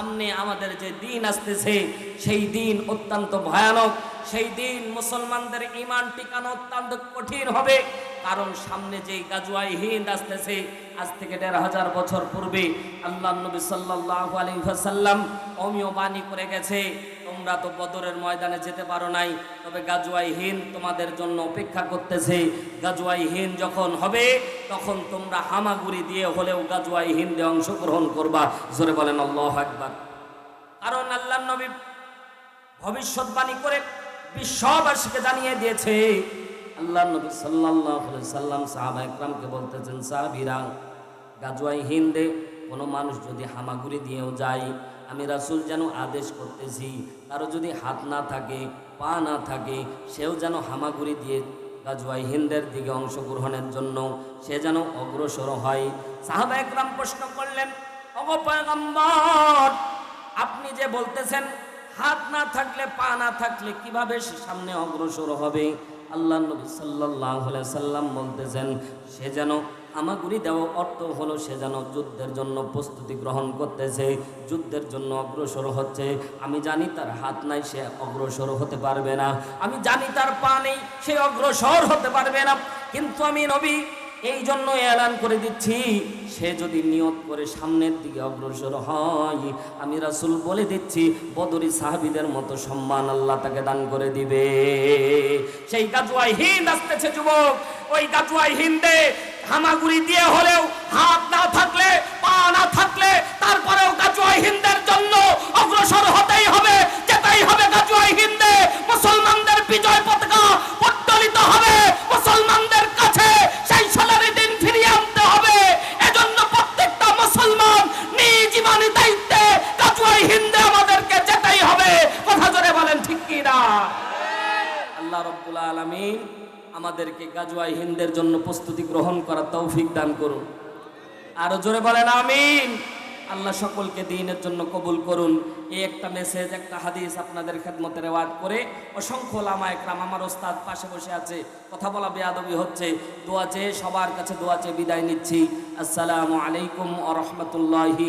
সামনে আমাদের যে দিন আসতেছে, সেই দিন অত্যন্ত ভয়ানক। সেই দিন মুসলমানদের ইমান টিকানো অত্যন্ত কঠিন হবে। কারণ সামনে যে গাজুয়াই হিন্দ আসতেছে, আজ থেকে দেড় হাজার বছর পূর্বে আল্লাহ নবী সাল্লাহ আলী সাল্লাম অমীয় বাণী করে গেছে তোমরা তো বদরের ময়দানে যেতে পারো নাই। তবে গাজুয়াইহীন তোমাদের জন্য অপেক্ষা করতেছে। গাজুয়াইহীন যখন হবে, তখন তোমরা হামাগুড়ি দিয়ে হলেও গাজুয়াই হিন্দে অংশগ্রহণ করবা। জোরে বলেন, আল্লাহ একবার কারণ আল্লাহ নবী ভবিষ্যৎবাণী করে বিশ্ববাসীকে জানিয়ে দিয়েছে। আল্লাহ নবী আলাইহি সাল্লাম সাহাবা একরামকে বলতেছেন, সাহাবীরা, গাজওয়াই হিন্দে কোনো মানুষ যদি হামাগুড়ি দিয়েও যায় আমি রাসূল যেন আদেশ করতেছি। কারও যদি হাত না থাকে, পা না থাকে, সেও যেন হামাগুড়ি দিয়ে গাজওয়াই হিন্দের দিকে অংশগ্রহণের জন্য সে যেন অগ্রসর হয়। সাহাবা একরাম প্রশ্ন করলেন আপনি যে বলতেছেন, হাত না থাকলে, পা না থাকলে কীভাবে সে সামনে অগ্রসর হবে? আল্লাহ নবী আলাইহি সাল্লাম বলতেছেন, সে যেন হামাগুড়ি দেওয়া অর্থ হলো সে যেন যুদ্ধের জন্য প্রস্তুতি গ্রহণ করতেছে, যুদ্ধের জন্য অগ্রসর হচ্ছে। আমি জানি তার হাত নাই, সে অগ্রসর হতে পারবে না। আমি জানি তার পা নেই, সে অগ্রসর হতে পারবে না। কিন্তু আমি নবী এই জন্য এলান করে দিচ্ছি, সে যদি নিয়ত করে সামনের দিকে অগ্রসর হয়, আমি রাসূল বলে দিচ্ছি, বদরি সাহাবিদের মতো সম্মান আল্লাহ তাকে দান করে দিবে। সেই গাজুয়াই হিন্দ আসতেছে, যুবক, ওই গাজুয়াই হিন্দে হামাগুড়ি দিয়ে হলেও হাত না থাকলে পা না থাকলে আল্লাহ রব্বুল আলামিন আমাদেরকে গাজওয়াই হিন্দের জন্য প্রস্তুতি গ্রহণ করার তৌফিক দান করুন। আরও জোরে বলেন, আমিন। আল্লাহ সকলকে দিনের জন্য কবুল করুন। এই একটা মেসেজ একটা হাদিস আপনাদের খেদমতের ওয়ার্ড করে অসংখ্য লামা একরাম, আমার ওস্তাদ পাশে বসে আছে। কথা বলা বেয়াদবি হচ্ছে। দোয়া চেয়ে, সবার কাছে দোয়া চেয়ে বিদায় নিচ্ছি। আসসালামু আলাইকুম আ রহমতুল্লাহি